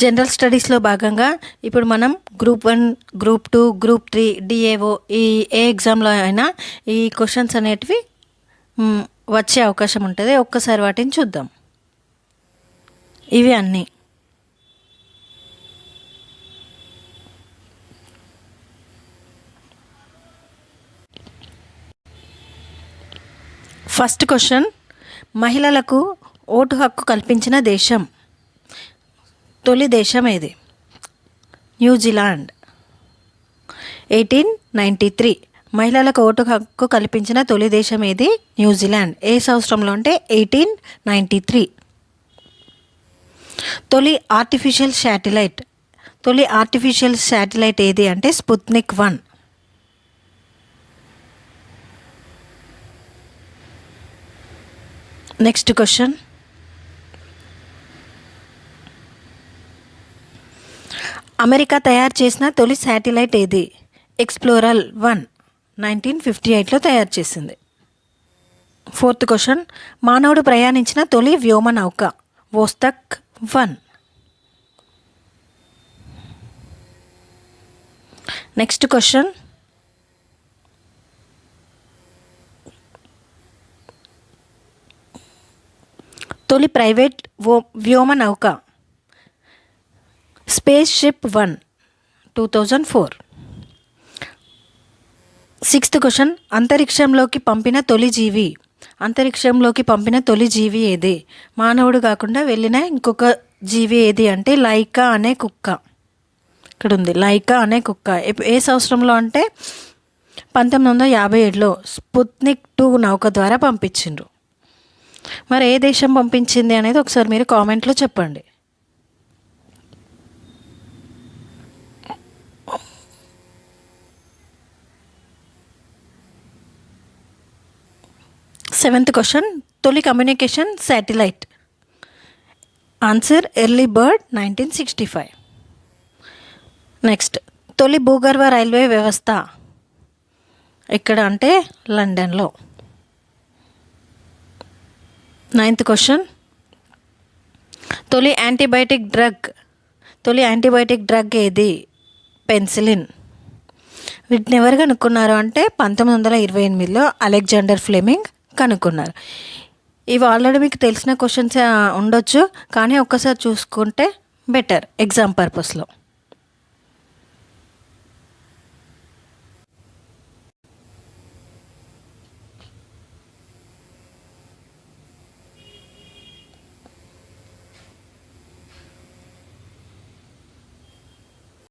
General స్టడీస్లో భాగంగా ఇప్పుడు మనం group one group two group three DAO ఈ ఏ ఎగ్జామ్లో అయినా ఈ క్వశ్చన్స్ అనేటివి వచ్చే అవకాశం ఉంటుంది. ఒక్కసారి వాటిని చూద్దాం. ఇవి అన్నీ. ఫస్ట్ క్వశ్చన్ మహిళలకు ఓటు హక్కు కల్పించిన దేశం. తొలి దేశం ఏది? New Zealand. Eighteen ninety three. మహిళలకు ఓటు హక్కు కల్పించిన తొలి దేశం ఏది? New Zealand. ఏ సంవత్సరంలో అంటే ఎయిటీన్ నైంటీ త్రీ. తొలి ఆర్టిఫిషియల్ శాటిలైట్. తొలి ఆర్టిఫిషియల్ శాటిలైట్ ఏది అంటే Sputnik one. Next question. America తయారు చేసిన తొలి శాటిలైట్ ఏది? ఎక్స్ప్లోరల్ వన్ నైన్టీన్ ఫిఫ్టీ ఎయిట్లో తయారు చేసింది. ఫోర్త్ క్వశ్చన్ మానవుడు ప్రయాణించిన తొలి వ్యోమ నౌక వోస్తక్ వన్ నెక్స్ట్ క్వశ్చన్ తొలి ప్రైవేట్ వో వ్యోమ నౌక spaceship one two thousand four sixth question అంతరిక్షంలోకి పంపిన తొలి జీవి. అంతరిక్షంలోకి పంపిన తొలి జీవి ఏది? మానవుడు కాకుండా వెళ్ళిన ఇంకొక జీవి ఏది అంటే లైకా అనే కుక్క. ఇక్కడ ఉంది లైకా అనే కుక్క. ఏ సంవత్సరంలో అంటే పంతొమ్మిది వందల యాభై ఏడులో స్పుత్నిక్ టూ నౌక ద్వారా పంపించిండ్రు. మరి ఏ దేశం పంపించింది అనేది ఒకసారి మీరు కామెంట్లో చెప్పండి. సెవెంత్ క్వశ్చన్ తొలి communication satellite. Answer early bird nineteen sixty five. Next తొలి భూగర్భ రైల్వే వ్యవస్థ ఎక్కడ అంటే లండన్లో. నైన్త్ క్వశ్చన్ తొలి యాంటీబయాటిక్ డ్రగ్ తొలి యాంటీబయాటిక్ డ్రగ్ ఏది? పెన్సిలిన్. వీటిని ఎవరు కనుక్కున్నారు అంటే పంతొమ్మిది వందల ఇరవై ఎనిమిదిలో అలెగ్జాండర్ ఫ్లెమింగ్ కనుక్కున్నారు. ఇవి ఆల్రెడీ మీకు తెలిసిన క్వశ్చన్స్ ఉండొచ్చు కానీ ఒక్కసారి చూసుకుంటే బెటర్ ఎగ్జామ్ పర్పస్లో